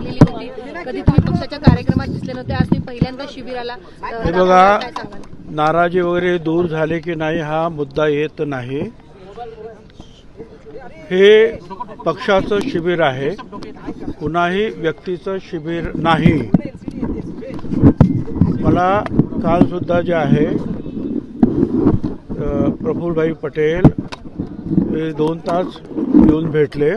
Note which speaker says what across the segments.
Speaker 1: केलेली होती. कधी तुम्ही पक्षाच्या कार्यक्रमात दिसले नव्हते. आज तुम्ही पहिल्यांदा शिबिराला अ,
Speaker 2: हे बघा नाराजी वगैरे दूर झाले की नाही हा मुद्दा येत नाही. हे पक्षाचं शिबिर आहे. कुणाही व्यक्तीचं शिबिर नाही. मला काल सुद्धा जे आहे अ, प्रफुल्लभाई पटेल हे दोन तास येऊन भेटले.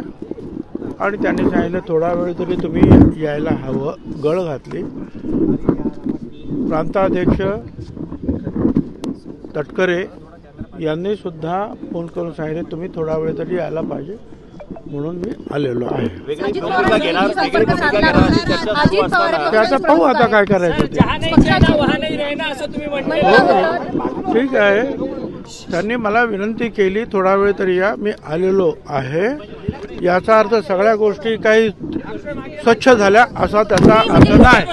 Speaker 2: आणि त्यांनी सांगितलं थोडा वेळ तरी तुम्ही यायला हवं. गळ घातली. प्रांताध्यक्ष तटकरे यांनी सुद्धा फोन करून सांगितले तुम्ही थोडा वेळ तरी यायला पाहिजे. म्हणून मी आलेलो आहे. त्याचा पाहू आता काय करायचं ते.
Speaker 3: जहा नाही जाना वहा नाही रहना असं तुम्ही म्हटलं
Speaker 2: हो. ठीक आहे. त्यांनी मला विनंती केली थोडा वेळ तरी या. मी आलेलो आहे. याचा अर्थ सगळ्या गोष्टी काही स्वच्छ झाल्या असा त्याचा अर्थ नाही.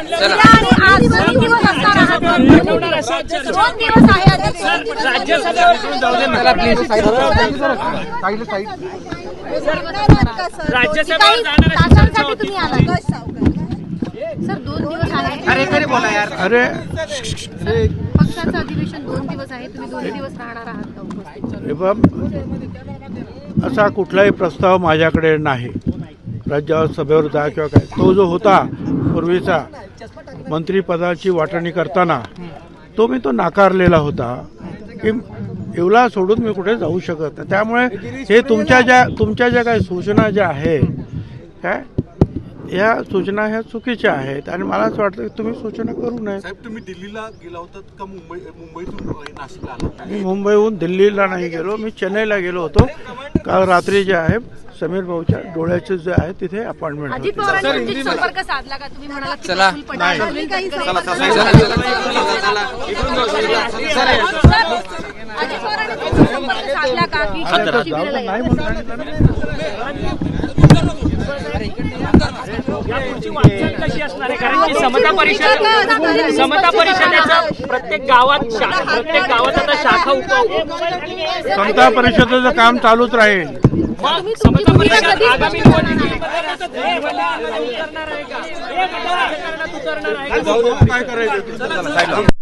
Speaker 1: आहे
Speaker 2: अरे
Speaker 1: पक्षाचं अधिवेशन दोन दिवस आहे तुम्ही दोन दिवस राहणार आहात का उपस्थित?
Speaker 2: बघ असा कुठलाही प्रस्ताव माझ्याकडे नाही. राज्यावर सभेवर जा किंवा काय. तो जो होता पूर्वीचा मंत्रिपदाची वाटणी करताना तो मी तो नाकारलेला होता. की येवला सोडून मी कुठे जाऊ शकत नाही. त्यामुळे हे तुमच्या ज्या तुमच्या ज्या काही सूचना ज्या आहे काय या सूचना ह्या चुकीच्या आहेत. आणि मला असं वाटतं की तुम्ही सूचना करू नये.
Speaker 4: साहेब तुम्ही दिल्लीला गेला होतात का मुंबई मुंबईतून नाशिकला आला
Speaker 2: मी मुंबईहून दिल्लीला नाही गेलो. मी चेन्नईला गेलो होतो. काल रात्री जे आहे समीर भाऊच्या डोळ्याचे जे आहे तिथे अपॉइंटमेंट
Speaker 1: अजित
Speaker 2: होती.
Speaker 1: संपर्क साधला का? तुम्ही म्हणाला की
Speaker 5: चला.
Speaker 1: प्रफुल्ल पटेल तुम्ही काही अजित पवारांनी तुमचा संपर्क साधला का? की
Speaker 2: आता
Speaker 1: शिबिराला
Speaker 2: जाऊ
Speaker 1: या?
Speaker 2: नाही म्हणून सांगितलं ना.
Speaker 3: यापुढची वाटचाल कशी असणार आहे? कारण की समता परिषद समता परिषदेचं प्रत्येक गावात प्रत्येक गावात आता शाखा उप
Speaker 2: समता परिषदेचं काम चालूच राहील.
Speaker 3: समता परिषद आगामी उतरणार आहे? का? उतरणार आहे